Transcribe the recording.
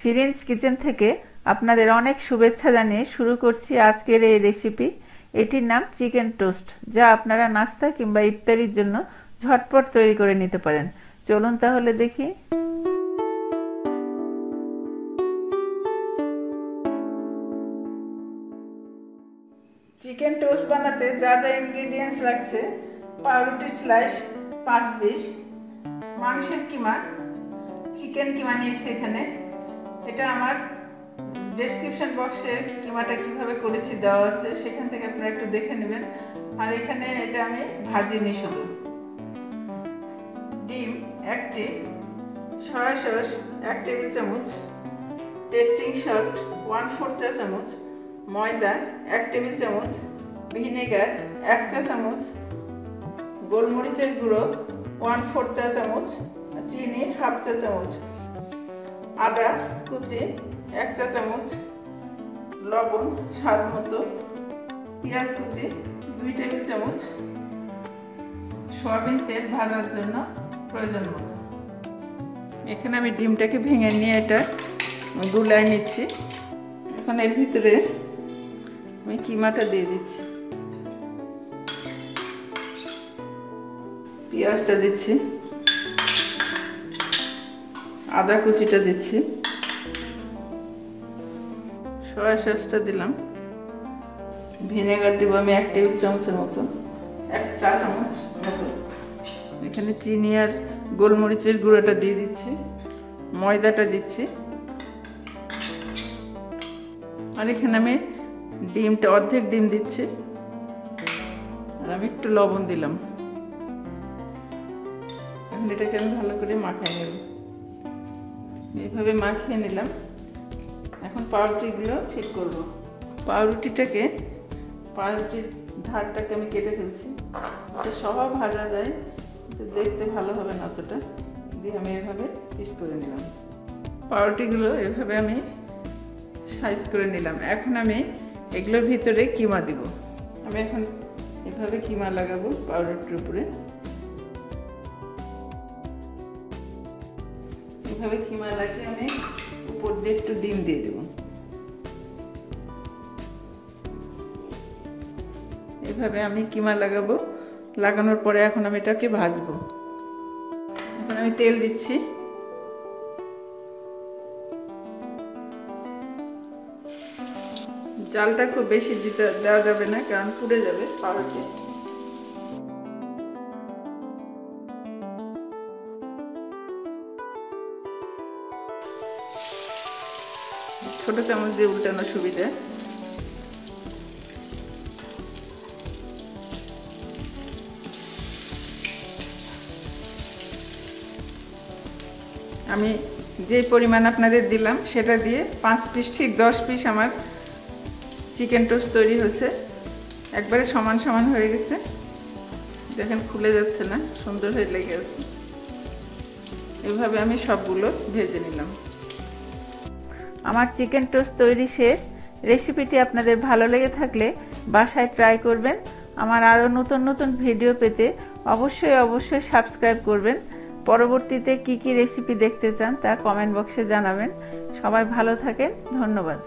শিরিনস kitchen থেকে আপনাদের অনেক শুভেচ্ছা জানিয়ে শুরু করছি আজকের এই রেসিপি এটির নাম চিকেন টোস্ট যা আপনারা নাস্তা কিংবা ইফতারির জন্য ঝটপট তৈরি করে নিতে পারেন। চলুন তাহলে দেখি। চিকেন টোস্ট বানাতে যা যা ইনগ্রিডিয়েন্টস লাগছে, পাউরুটি স্লাইস পাঁচ পিস মাংসের কিমা চিকেন কিমা নিয়েছি এখানে। এটা আমার ডেসক্রিপশন বক্সে কিমাটা কীভাবে করেছি দেওয়া আছে, সেখান থেকে আপনারা একটু দেখে নেবেন। আর এখানে এটা আমি ভাজিনি শুধু। ডিম একটি, সয়া সস এক টেবিল চামচ টেস্টিং সল্ট ওয়ান ফোর চা চামচ, ময়দা এক টেবিল চামচ ভিনেগার এক চা চামচ, গোলমরিচের গুঁড়ো ওয়ান ফোর চা চামচ, চিনি হাফ চা চামচ। আদা, কুচি, এক চা চামচ, লবণ, স্বাদ মতো, পেঁয়াজ কুচি, দুই টেবিল চামচ, সয়াবিন তেল ভাজার জন্য প্রয়োজন মতো। এখানে আমি ডিমটাকে ভেঙে নিয়ে এটা গুলায় নিচ্ছি। এখন এর ভিতরে আমি কিমাটা দিয়ে দিচ্ছি। পেঁয়াজটা দিচ্ছি। আদা কুচিটা দিচ্ছি। সয়া সসটা দিলাম। ভিনেগার দিব আমি এক টেবিল চামচের মতো। এক চা চামচ মতো। এখানে চিনি আর গোলমরিচের গুঁড়োটা দিয়ে দিচ্ছি। ময়দাটা দিচ্ছি। আর এখানে আমি ডিমটা, অর্ধেক ডিম দিচ্ছি। আর আমি একটু লবণ দিলাম। এটাকে আমি ভালো করে মাখিয়ে নেব। এইভাবে মাখিয়ে নিলাম। এখন পাউরুটিগুলো ঠিক করব। পাউরুটিটাকে, পাউরুটির ধারটাকে আমি কেটে ফেলছি। এটা সবাই ভাজা যায় দেখতে ভালো হবে না অতটা। দিয়ে আমি এভাবে পিস করে নিলাম। পাউরুটিগুলো এভাবে আমি সাইজ করে নিলাম। এখন আমি এগুলোর ভিতরে কিমা দিব। আমি এখন এভাবে কিমা লাগাবো পাউরুটির উপরে। কিমা লাগিয়ে আমি উপর দিয়ে একটু ডিম দিয়ে দেব। এভাবে আমি কিমা লাগাবো। লাগানোর পরে এখন আমি এটাকে ভাজবো। এখন আমি তেল দিচ্ছি। জালটা খুব বেশি দিতে দেওয়া যাবে না, কারণ পুড়ে যাবে পাউরুটি ছোট চামচ দিয়ে উল্টানোর সুবিধা। আমি যে পরিমাণ আপনাদের দিলাম, সেটা দিয়ে পাঁচ পিস ঠিক দশ পিস আমার চিকেন টোস্ট তৈরি হয়েছে। একবারে সমান সমান হয়ে গেছে। দেখেন খুলে যাচ্ছে না, সুন্দর হয়ে লেগে আছে এভাবে আমি সবগুলো ভেজে নিলাম। আমার চিকেন টোস্ট তৈরি শেষ। রেসিপিটি আপনাদের ভালো লেগে থাকলে বাসায় ট্রাই করবেন। আমার আরও নতুন নতুন ভিডিও পেতে অবশ্যই অবশ্যই সাবস্ক্রাইব করবেন। পরবর্তীতে কি কি রেসিপি দেখতে চান তা কমেন্ট বক্সে জানাবেন। সবাই ভালো থাকেন। ধন্যবাদ।